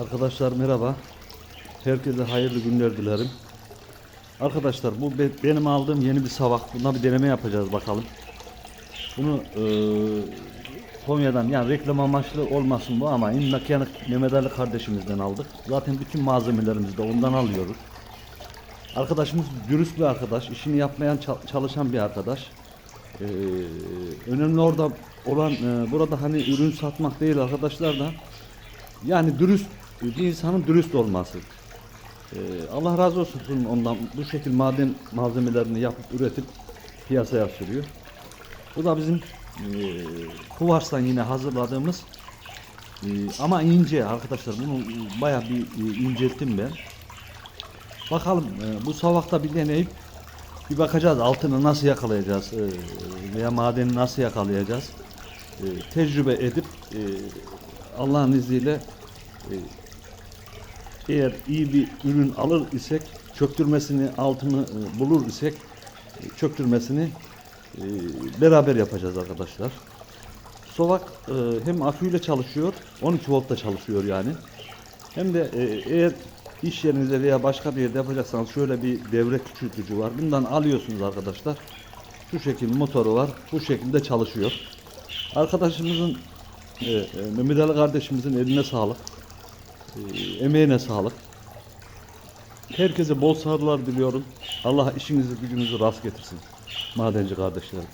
Arkadaşlar merhaba. Herkese hayırlı günler dilerim. Arkadaşlar bu be- benim aldığım yeni bir savak. Buna bir deneme yapacağız bakalım. Bunu eee Konya'dan yani reklam amaçlı olmasın bu ama İmlak Yanık Mehmet Ali kardeşimizden aldık. Zaten bütün malzemelerimizi de ondan alıyoruz. Arkadaşımız dürüst bir arkadaş, işini yapmayan çal- çalışan bir arkadaş. Eee, önemli orada olan eee, burada hani ürün satmak değil arkadaşlar da yani dürüst bir insanın dürüst olması. Ee, Allah razı olsun ondan bu şekil maden malzemelerini yapıp üretip piyasaya sürüyor. Bu da bizim e, kuvarstan yine hazırladığımız e, ama ince arkadaşlar bunu bayağı bir e, incelttim ben. Bakalım e, bu savakta bir deneyip bir bakacağız altını nasıl yakalayacağız e, veya madeni nasıl yakalayacağız. E, tecrübe edip e, Allah'ın izniyle e, eğer iyi bir ürün alır isek çöktürmesini altını e, bulur isek e, çöktürmesini e, beraber yapacağız arkadaşlar. Sovak hem aküyle çalışıyor 12 voltta çalışıyor yani. Hem de eğer iş yerinizde veya başka bir yerde yapacaksanız şöyle bir devre küçültücü var. Bundan alıyorsunuz arkadaşlar. Şu şekil motoru var. Bu şekilde çalışıyor. Arkadaşımızın e, Mehmet Ali kardeşimizin eline sağlık. E, emeğine sağlık. Herkese bol sağlıklar diliyorum. Allah işinizi gücünüzü rast getirsin. Madenci kardeşlerim.